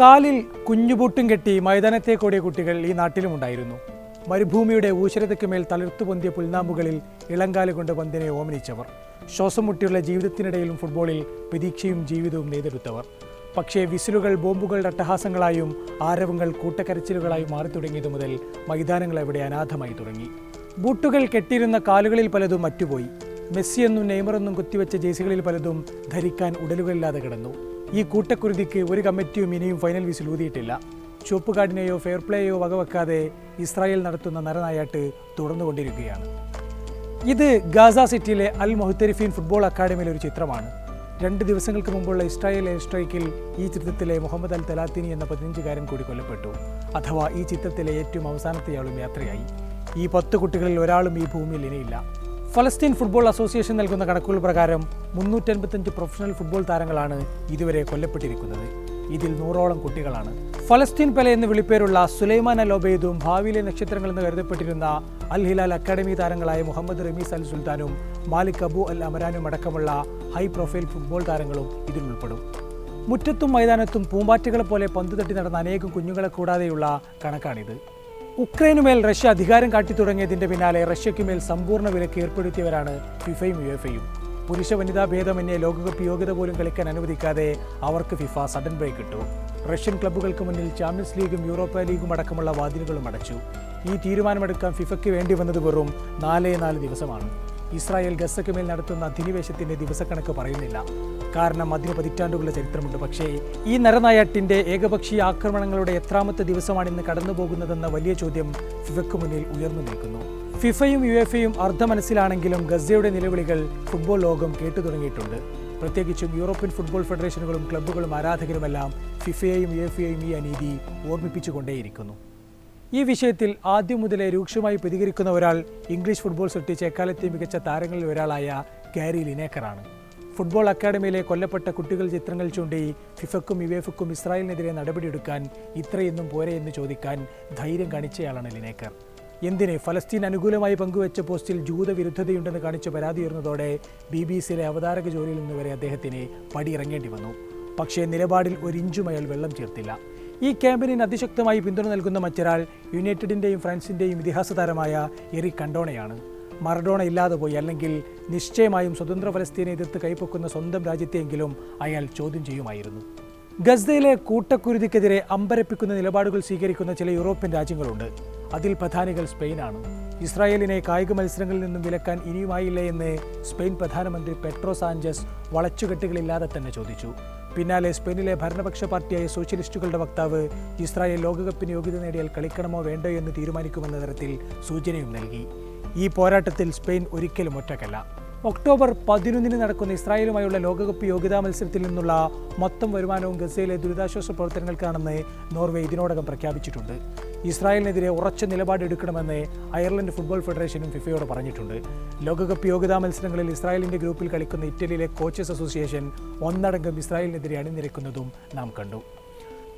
കാലിൽ കുഞ്ഞുപൂട്ടും കെട്ടി മൈതാനത്തെ കൂടിയ കുട്ടികൾ ഈ നാട്ടിലുമുണ്ടായിരുന്നു. മരുഭൂമിയുടെ ഊശ്വരതയ്ക്ക് മേൽ തളിർത്തു പൊന്തിയ പുൽനാമ്പുകളിൽ ഇളങ്കാൽ കൊണ്ട് പന്തിനെ ഓമനിച്ചവർ. ശ്വാസം മുട്ടിയുള്ള ജീവിതത്തിനിടയിലും ഫുട്ബോളിൽ പ്രതീക്ഷയും ജീവിതവും നെയ്തെടുത്തവർ. പക്ഷേ വിസിലുകൾ ബോംബുകളുടെ അട്ടഹാസങ്ങളായും ആരവങ്ങൾ കൂട്ടക്കരച്ചിലുകളായും മാറി തുടങ്ങിയതു മുതൽ മൈതാനങ്ങൾ അവിടെ അനാഥമായി തുടങ്ങി. ബൂട്ടുകൾ കെട്ടിയിരുന്ന കാലുകളിൽ പലതും മറ്റുപോയി. മെസ്സിയെന്നും നെയ്മറെന്നും കുത്തിവെച്ച ജേഴ്സികളിൽ പലതും ധരിക്കാൻ ഉടലുകളില്ലാതെ കിടന്നു. ഈ കൂട്ടക്കുരുതിക്ക് ഒരു കമ്മിറ്റിയും ഇനിയും ഫൈനൽ വിസിൽ ഊതിയിട്ടില്ല. ചുവപ്പുകാടിനെയോ ഫെയർ പ്ലേയോ വകവെക്കാതെ ഇസ്രായേൽ നടത്തുന്ന നരനായാട്ട് തുടർന്നുകൊണ്ടിരിക്കുകയാണ്. ഇത് ഗാസ സിറ്റിയിലെ അൽ മൊഹത്തരിഫീൻ ഫുട്ബോൾ അക്കാദമിയിലെ ഒരു ചിത്രമാണ്. രണ്ട് ദിവസങ്ങൾക്ക് മുമ്പുള്ള ഇസ്രായേൽ എയർ സ്ട്രൈക്കിൽ ഈ ചിത്രത്തിലെ മുഹമ്മദ് അൽ തലാത്തിനി എന്ന പതിനഞ്ചുകാരൻ കൂടി കൊല്ലപ്പെട്ടു. അഥവാ ഈ ചിത്രത്തിലെ ഏറ്റവും അവസാനത്തെയാളും യാത്രയായി. ഈ പത്ത് കുട്ടികളിൽ ഒരാളും ഈ ഭൂമിയിൽ ഇനിയില്ല. ഫലസ്തീൻ ഫുട്ബോൾ അസോസിയേഷൻ നൽകുന്ന കണക്കുകൾ പ്രകാരം മുന്നൂറ്റൻപത്തഞ്ച് പ്രൊഫഷണൽ ഫുട്ബോൾ താരങ്ങളാണ് ഇതുവരെ കൊല്ലപ്പെട്ടിരിക്കുന്നത്. ഇതിൽ നൂറോളം കുട്ടികളാണ്. ഫലസ്തീൻ പെല എന്ന് വിളിപ്പേരുള്ള സുലൈമാൻ അൽ ഒബൈദും ഭാവിയിലെ നക്ഷത്രങ്ങൾ എന്ന് കരുതപ്പെട്ടിരുന്ന അൽ ഹിലാൽ അക്കാദമി താരങ്ങളായ മുഹമ്മദ് റമീസ് അൽ സുൽത്താനും മാലിക് അബു അൽ അമരാനും അടക്കമുള്ള ഹൈ പ്രൊഫൈൽ ഫുട്ബോൾ താരങ്ങളും ഇതിൽ ഉൾപ്പെടും. മുറ്റത്തും മൈതാനത്തും പൂമ്പാറ്റകളെ പോലെ പന്ത് തട്ടി നടന്ന അനേകം കുഞ്ഞുങ്ങളെ കൂടാതെയുള്ള കണക്കാണിത്. ഉക്രൈനുമേൽ റഷ്യ അധികാരം കാട്ടി തുടങ്ങിയതിന്റെ പിന്നാലെ റഷ്യയ്ക്കുമേൽ സമ്പൂർണ വിലക്ക് ഏർപ്പെടുത്തിയവരാണ് ഫിഫയും യുഎഫയും. പുരുഷ വനിതാ ഭേദമന്യേ ലോകകപ്പ് യോഗ്യത പോലും കളിക്കാൻ അനുവദിക്കാതെ അവർക്ക് ഫിഫ സഡൻ ബ്രേക്ക് ഇട്ടു. റഷ്യൻ ക്ലബ്ബുകൾക്ക് മുന്നിൽ ചാമ്പ്യൻസ് ലീഗും യൂറോപ്പ ലീഗും അടക്കമുള്ള വാതിലുകളും അടച്ചു. ഈ തീരുമാനമെടുക്കാൻ ഫിഫയ്ക്ക് വേണ്ടി വന്നത് വെറും നാലേ നാല് ദിവസമാണ്. ഇസ്രായേൽ ഗസക്കുമേൽ മേൽ നടത്തുന്ന അധിനിവേശത്തിന്റെ ദിവസക്കണക്ക് പറയുന്നില്ല. കാരണം അതിന് പതിറ്റാണ്ടുകളുടെ ചരിത്രമുണ്ട്. പക്ഷേ ഈ നരനായാട്ടിന്റെ ഏകപക്ഷീയ ആക്രമണങ്ങളുടെ എത്രാമത്തെ ദിവസമാണ് ഇന്ന് കടന്നുപോകുന്നതെന്ന വലിയ ചോദ്യം ഫിഫയ്ക്ക് മുന്നിൽ ഉയർന്നു നിൽക്കുന്നു. ഫിഫയും യു എഫ് എയും അർദ്ധ മനസ്സിലാണെങ്കിലും ഗസയുടെ നിലവിളികൾ ഫുട്ബോൾ ലോകം കേട്ടു തുടങ്ങിയിട്ടുണ്ട് പ്രത്യേകിച്ചും യൂറോപ്യൻ ഫുട്ബോൾ ഫെഡറേഷനുകളും ക്ലബ്ബുകളും ആരാധകരുമെല്ലാം ഫിഫയെയും യു എഫ് എയും ഈ അനീതി ഓർമ്മിപ്പിച്ചുകൊണ്ടേയിരിക്കുന്നു. ഈ വിഷയത്തിൽ ആദ്യം മുതലേ രൂക്ഷമായി പ്രതികരിക്കുന്ന ഒരാൾ ഇംഗ്ലീഷ് ഫുട്ബോൾ സൃഷ്ടിച്ച എക്കാലത്തെ മികച്ച താരങ്ങളിൽ ഒരാളായ ഗാരി ലിനേക്കറാണ്. ഫുട്ബോൾ അക്കാദമിയിലെ കൊല്ലപ്പെട്ട കുട്ടികൾ ചിത്രങ്ങൾ ചൂണ്ടി ഫിഫക്കും യുവേഫക്കും ഇസ്രായേലിനെതിരെ നടപടിയെടുക്കാൻ ഇത്രയൊന്നും പോരെ എന്ന് ചോദിക്കാൻ ധൈര്യം കാണിച്ചയാളാണ് ലിനേക്കർ. എന്തിന് ഫലസ്തീൻ അനുകൂലമായി പങ്കുവച്ച പോസ്റ്റിൽ ജൂതവിരുദ്ധതയുണ്ടെന്ന് കാണിച്ച് പരാതി ഉയർന്നതോടെ ബി ബി സിയിലെ അവതാരക ജോലിയിൽ നിന്ന് വരെ അദ്ദേഹത്തിന് പടിയിറങ്ങേണ്ടി വന്നു. പക്ഷേ നിലപാടിൽ ഒരിഞ്ചും അയാൾ വെള്ളം ചേർത്തില്ല. ഈ ക്യാമ്പയിന് അതിശക്തമായി പിന്തുണ നൽകുന്ന മറ്റൊരാൾ യുണൈറ്റഡിന്റെയും ഫ്രാൻസിന്റെയും ഇതിഹാസ താരമായ എറി കണ്ടോണയാണ്. മറഡോണ ഇല്ലാതെ പോയി അല്ലെങ്കിൽ നിശ്ചയമായും സ്വതന്ത്ര ഫലസ്തീനെ എതിർത്ത് കൈപ്പൊക്കുന്ന സ്വന്തം രാജ്യത്തെയെങ്കിലും അയാൾ ചോദ്യം ചെയ്യുമായിരുന്നു. ഗസ്ദയിലെ കൂട്ടക്കുരുതിക്കെതിരെ അമ്പരപ്പിക്കുന്ന നിലപാടുകൾ സ്വീകരിക്കുന്ന ചില യൂറോപ്യൻ രാജ്യങ്ങളുണ്ട്. അതിൽ പ്രധാനികൾ സ്പെയിനാണ്. ഇസ്രായേലിനെ കായിക മത്സരങ്ങളിൽ നിന്നും വിലക്കാൻ ഇനിയുമായില്ല എന്ന് സ്പെയിൻ പ്രധാനമന്ത്രി പെട്രോ സാഞ്ചസ് വളച്ചുകെട്ടുകളില്ലാതെ തന്നെ ചോദിച്ചു. പിന്നാലെ സ്പെയിനിലെ ഭരണപക്ഷ പാർട്ടിയായ സോഷ്യലിസ്റ്റുകളുടെ വക്താവ് ഇസ്രായേൽ ലോകകപ്പിന് യോഗ്യത നേടിയാൽ കളിക്കണമോ വേണ്ടോ എന്ന് തീരുമാനിക്കുമെന്ന തരത്തിൽ സൂചനയും നൽകി. ഈ പോരാട്ടത്തിൽ സ്പെയിൻ ഒരിക്കലും ഒറ്റക്കല്ല ഒക്ടോബർ പതിനൊന്നിന് നടക്കുന്ന ഇസ്രായേലുമായുള്ള ലോകകപ്പ് യോഗ്യതാ മത്സരത്തിൽ നിന്നുള്ള മൊത്തം വരുമാനവും ഗസയിലെ ദുരിതാശ്വാസ പ്രവർത്തനങ്ങൾക്കാണെന്ന് നോർവേ ഇതിനോടകം പ്രഖ്യാപിച്ചിട്ടുണ്ട്. ഇസ്രായേലിനെതിരെ ഉറച്ച നിലപാടെടുക്കണമെന്ന് അയർലൻഡ് ഫുട്ബോൾ ഫെഡറേഷനും ഫിഫയോട് പറഞ്ഞിട്ടുണ്ട്. ലോകകപ്പ് യോഗ്യതാ മത്സരങ്ങളിൽ ഇസ്രായേലിന്റെ ഗ്രൂപ്പിൽ കളിക്കുന്ന ഇറ്റലിയിലെ കോച്ചസ് അസോസിയേഷൻ ഒന്നടങ്കം ഇസ്രായേലിനെതിരെ അണിനിരക്കുന്നതും നാം കണ്ടു.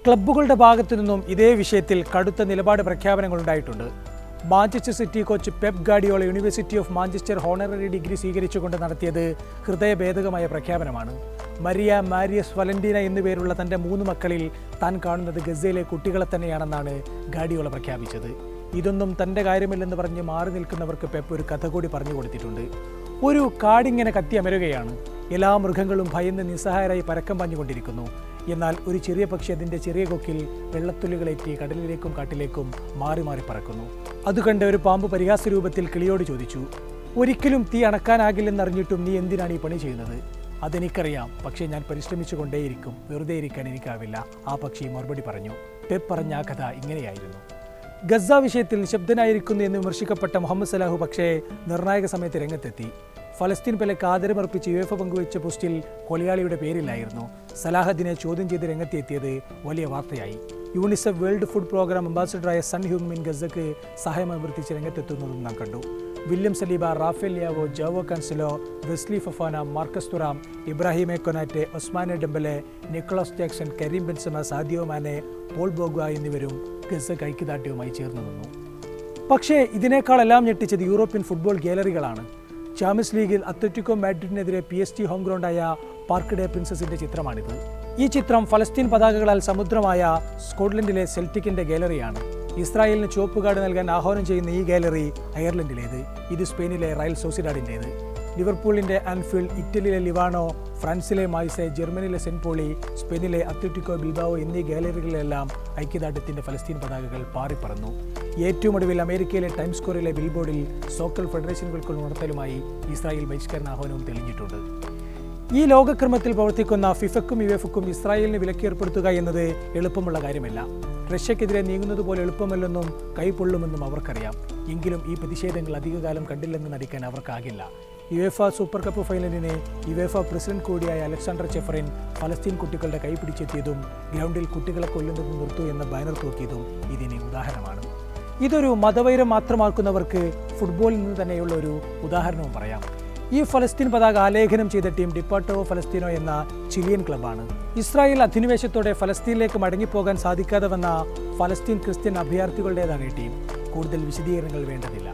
ക്ലബ്ബുകളുടെ ഭാഗത്തു നിന്നും ഇതേ വിഷയത്തിൽ കടുത്ത നിലപാട് പ്രഖ്യാപനങ്ങളുണ്ടായിട്ടുണ്ട്. Manchester City coach Pep Guardiola university of Manchester honorary degree സ്വീകരിച്ചുകൊണ്ട് നടത്തിയത് ഹൃദയഭേദകമായ പ്രഖ്യാപനമാണ്. മരിയ മാരിയസ് വലന്റീന എന്നുപേരുള്ള തന്റെ മൂന്ന് മക്കളിൽ താൻ കാണുന്നത് ഗസയിലെ കുട്ടികളെ തന്നെയാണെന്നാണ് ഗാഡിയോള പ്രഖ്യാപിച്ചത്. ഇതൊന്നും തന്റെ കാര്യമില്ലെന്ന് പറഞ്ഞ് മാറി നിൽക്കുന്നവർക്ക് പെപ്പ് ഒരു കഥ കൂടി പറഞ്ഞു കൊടുത്തിട്ടുണ്ട്. ഒരു കാടിങ്ങനെ കത്തി അമരുകയാണ്. എല്ലാ മൃഗങ്ങളും ഭയന്ന് നിസ്സഹായരായി പരക്കം പാഞ്ഞുകൊണ്ടിരിക്കുന്നു. എന്നാൽ ഒരു ചെറിയ പക്ഷി അതിന്റെ ചെറിയ കൊക്കിൽ വെള്ളത്തുള്ളികളേറ്റി കടലിലേക്കും കാട്ടിലേക്കും മാറി മാറി പറക്കുന്നു. അത് കണ്ട് ഒരു പാമ്പ് പരിഹാസ രൂപത്തിൽ കിളിയോട് ചോദിച്ചു ഒരിക്കലും തീ അണക്കാനാകില്ലെന്നറിഞ്ഞിട്ടും നീ എന്തിനാണ് ഈ പണി ചെയ്യുന്നത്? അതെനിക്കറിയാം പക്ഷേ ഞാൻ പരിശ്രമിച്ചു കൊണ്ടേയിരിക്കും വെറുതെ ഇരിക്കാൻ എനിക്കാവില്ല ആ പക്ഷി മറുപടി പറഞ്ഞു. പെപ്പ് പറഞ്ഞ ആ കഥ ഇങ്ങനെയായിരുന്നു. ഗസ വിഷയത്തിൽ നിശബ്ദനായിരിക്കുന്നു എന്ന് വിമർശിക്കപ്പെട്ട മുഹമ്മദ് സലാഹു പക്ഷേ നിർണായക സമയത്ത് രംഗത്തെത്തി. ഫലസ്തീൻ പേലെ ആദരമർപ്പിച്ച് യു എഫ് പങ്കുവച്ച പോസ്റ്റിൽ കൊലയാളിയുടെ പേരില്ലായിരുന്നു സലാഹദ്ദീനെ ചോദ്യം ചെയ്ത് രംഗത്തെത്തിയത് വലിയ വാർത്തയായി. യൂണിസെഫ് വേൾഡ് ഫുഡ് പ്രോഗ്രാം അംബാസിഡറായ സൺ ഹ്യൂമിൻ ഗസക്ക് സഹായം അഭ്യർത്ഥിച്ച് രംഗത്തെത്തുന്നതും നാം കണ്ടു. William Saliba Rafael Joao Joao Cancelo Wesley Fofana Marcus Thuram Ibrahima Konate Ousmane Dembele Nicolas Jackson Karim Benzema Sadio Mane Paul Pogba എന്നിവരും ഗസക്ക് ഐക്യദാർഢ്യവുമായി ചേർന്നു നിന്നു. പക്ഷേ ഇതിനേക്കാളെല്ലാം ഞെട്ടിച്ചത് യൂറോപ്യൻ ഫുട്ബോൾ ഗാലറികളാണ്. ചാമ്പ്യൻസ് ലീഗിൽ അത്ലറ്റിക്കോ മാഡ്രിഡിനെതിരെ പി എസ് ടി ഹോം ഗ്രൗണ്ടായ പാർക്ക് ഡേ പ്രിൻസസിന്റെ ചിത്രമാണിത്. ഈ ചിത്രം ഫലസ്തീൻ പതാകകളാൽ സമുദ്രമായ സ്കോട്ട്ലൻഡിലെ സെൽറ്റിക്കിന്റെ ഗാലറിയാണ്. ഇസ്രായേലിന് ചുവപ്പ് കാർഡ് നൽകാൻ ആഹ്വാനം ചെയ്യുന്ന ഈ ഗാലറി അയർലൻഡിലേത്. ഇത് സ്പെയിനിലെ റയൽ സോസിഡാഡിന്റേത് ലിവർപൂളിന്റെ ആൻഫീൽഡ് ഇറ്റലിയിലെ ലിവാണോ ഫ്രാൻസിലെ മായ്സെ ജർമ്മനിയിലെ സെന്റ് പോളി സ്പെയിനിലെ അത്ലറ്റിക്കോ ബിൽബാവോ എന്നീ ഗാലറികളിലെല്ലാം ഐക്യദാർഢ്യത്തിന്റെ ഫലസ്തീൻ പതാകകൾ പാറിപ്പറന്നു. ഏറ്റവും ഒടുവിൽ അമേരിക്കയിലെ ടൈംസ് സ്ക്വയറിലെ ബിൽബോർഡിൽ സോക്കൽ ഫെഡറേഷനുകൾക്കുള്ള ഉണർത്തലുമായി ഇസ്രായേൽ ബഹിഷ്കരണ ആഹ്വാനവും തെളിഞ്ഞിട്ടുണ്ട്. ഈ ലോകക്രമത്തിൽ പ്രവർത്തിക്കുന്ന ഫിഫക്കും യുഎഫക്കും ഇസ്രായേലിന് വിലക്കേർപ്പെടുത്തുക എന്നത് എളുപ്പമുള്ള കാര്യമല്ല. റഷ്യക്കെതിരെ നീങ്ങുന്നത് പോലെ എളുപ്പമല്ലെന്നും കൈപൊള്ളുമെന്നും അവർക്കറിയാം. എങ്കിലും ഈ പ്രതിഷേധങ്ങൾ അധികകാലം കണ്ടില്ലെന്ന് നടിക്കാൻ അവർക്കാകില്ല. യുഎഫ സൂപ്പർ കപ്പ് ഫൈനലിനെ യുഎഫ പ്രസിഡന്റ് കൂടിയായ അലക്സാണ്ടർ ചെഫറിൻ ഫലസ്തീൻ കുട്ടികളുടെ കൈ പിടിച്ചെത്തിയതും ഗ്രൗണ്ടിൽ കുട്ടികളെ കൊല്ലുന്നത് നിർത്തൂ എന്ന ബാനർ തൂക്കിയതും ഇതിന് ഉദാഹരണമാണ്. ഇതൊരു മതവൈരം മാത്രമാക്കുന്നവർക്ക് ഫുട്ബോളിൽ നിന്ന് തന്നെയുള്ള ഒരു ഉദാഹരണവും പറയാം. ഈ ഫലസ്തീൻ പതാക ആലേഖനം ചെയ്ത ടീം ഡിപ്പാർട്ടോ ഫലസ്തീനോ എന്ന ചിലിയൻ ക്ലബാണ് ഇസ്രായേൽ അധിനിവേശത്തോടെ ഫലസ്തീനിലേക്ക് മടങ്ങിപ്പോകാൻ സാധിക്കാതെ വന്ന ഫലസ്തീൻ ക്രിസ്ത്യൻ അഭയാർത്ഥികളുടേതാണ് ഈ ടീം കൂടുതൽ വിശദീകരണങ്ങൾ വേണ്ടതില്ല.